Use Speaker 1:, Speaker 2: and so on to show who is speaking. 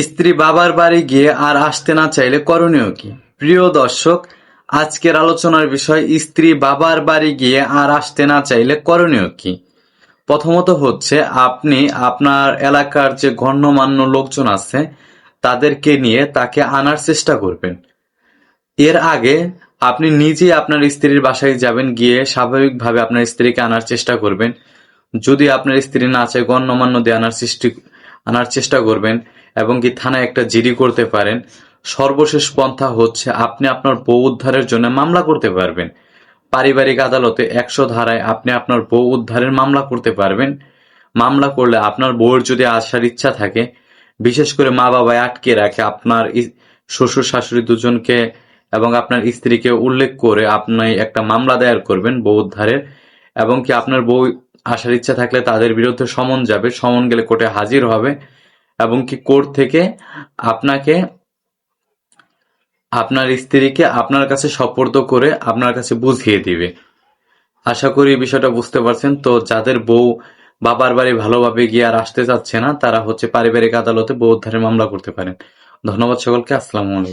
Speaker 1: স্ত্রী বাবার বাড়ি গিয়ে আর আসতে না চাইলে করণীয় কি? প্রিয় দর্শক, আজকের আলোচনার বিষয় স্ত্রী বাবার বাড়ি গিয়ে আর আসতে না চাইলে করণীয় কি? প্রথমত হচ্ছে, আপনি আপনার এলাকার যে গণ্যমান্য লোকজন আছে, তাদেরকে নিয়ে তাকে আনার চেষ্টা করবেন। এর আগে আপনি নিজেই আপনার স্ত্রীর বাসায় যাবেন, গিয়ে স্বাভাবিকভাবে আপনার স্ত্রীকে আনার চেষ্টা করবেন। যদি আপনার স্ত্রী না চায়, গণ্যমান্য দিয়ে আনার সৃষ্টি আনার চেষ্টা করবেন এবং কি থানায় একটা জিডি করতে পারেন। সর্বশেষ পন্থা হচ্ছে আপনি আপনার বউ উদ্ধারের জন্য মামলা করতে পারবেন। পারিবারিক আদালতে একশো ধারায় আপনি আপনার বউ উদ্ধারের মামলা করতে পারবেন। মামলা করলে আপনার বউয়ের যদি আসার ইচ্ছা থাকে, বিশেষ করে মা বাবায় আটকে রাখে আপনার শ্বশুর, শাশুড়ি দুজনকে এবং আপনার স্ত্রীকে উল্লেখ করে আপনি একটা মামলা দায়ের করবেন বউ উদ্ধারের এবং কি আপনার বউ আসার ইচ্ছা থাকলে তাদের বিরুদ্ধে সমন যাবে। সমন গেলে কোর্টে হাজির হবে এবং কি কোর্ট থেকে আপনাকে, আপনার স্ত্রীকে আপনার কাছে সপর্দ করে আপনার কাছে বুঝিয়ে দিবে। আশা করি বিষয়টা বুঝতে পারছেন। তো যাদের বউ বাবার বাড়ি ভালোভাবে গিয়ে আর আসতে চাচ্ছে না, তারা হচ্ছে পারিবারিক আদালতে বউ উদ্ধারের মামলা করতে পারেন। ধন্যবাদ সকলকে। আসসালামু আলাইকুম।